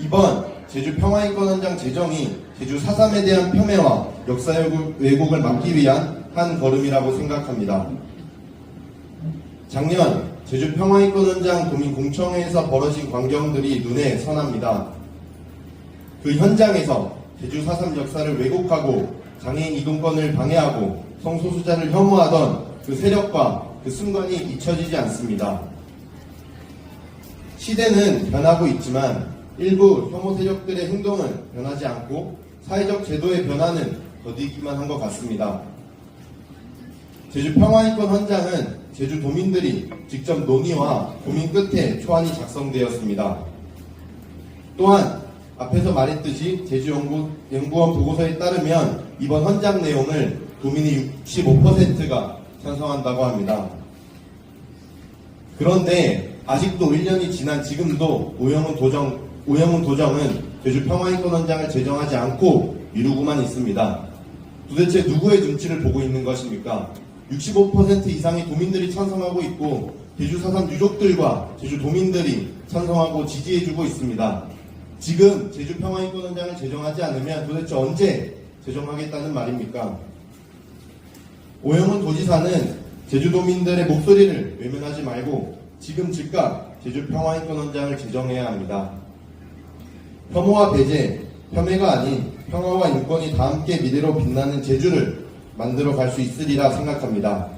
이번 제주 평화인권헌장 제정이 제주 4.3에 대한 폄훼와 역사 왜곡- 왜곡을 막기 위한 한 걸음이라고 생각합니다. 작년 제주 평화인권헌장 도민공청회에서 벌어진 광경들이 눈에 선합니다. 그 현장에서 제주 4.3 역사를 왜곡하고 장애인 이동권을 방해하고 성소수자를 혐오하던 그 세력과 그 순간이 잊혀지지 않습니다. 시대는 변하고 있지만 일부 혐오 세력들의 행동은 변하지 않고 사회적 제도의 변화는 더디기만 한 것 같습니다. 제주 평화인권 헌장은 제주 도민들이 직접 논의와 고민 끝에 초안이 작성되었습니다. 또한 앞에서 말했듯이 제주연구, 연구원 보고서에 따르면 이번 헌장 내용을 도민이 65%가 찬성한다고 합니다. 그런데 아직도 1년이 지난 지금도 오영훈 도정, 오영훈 도정은 제주 평화인권 헌장을 제정하지 않고 미루고만 있습니다. 도대체 누구의 눈치를 보고 있는 것입니까? 65% 이상의 도민들이 찬성하고 있고 제주 사삼 유족들과 제주 도민들이 찬성하고 지지해주고 있습니다. 지금 제주 평화인권 헌장을 제정하지 않으면 도대체 언제 제정하겠다는 말입니까? 오영훈 도지사는 제주도민들의 목소리를 외면하지 말고 지금 즉각 제주 평화인권 헌장을 제정해야 합니다. 혐오와 배제, 혐해가 아닌 평화와 인권이 다 함께 미래로 빛나는 제주를 만들어 갈 수 있으리라 생각합니다.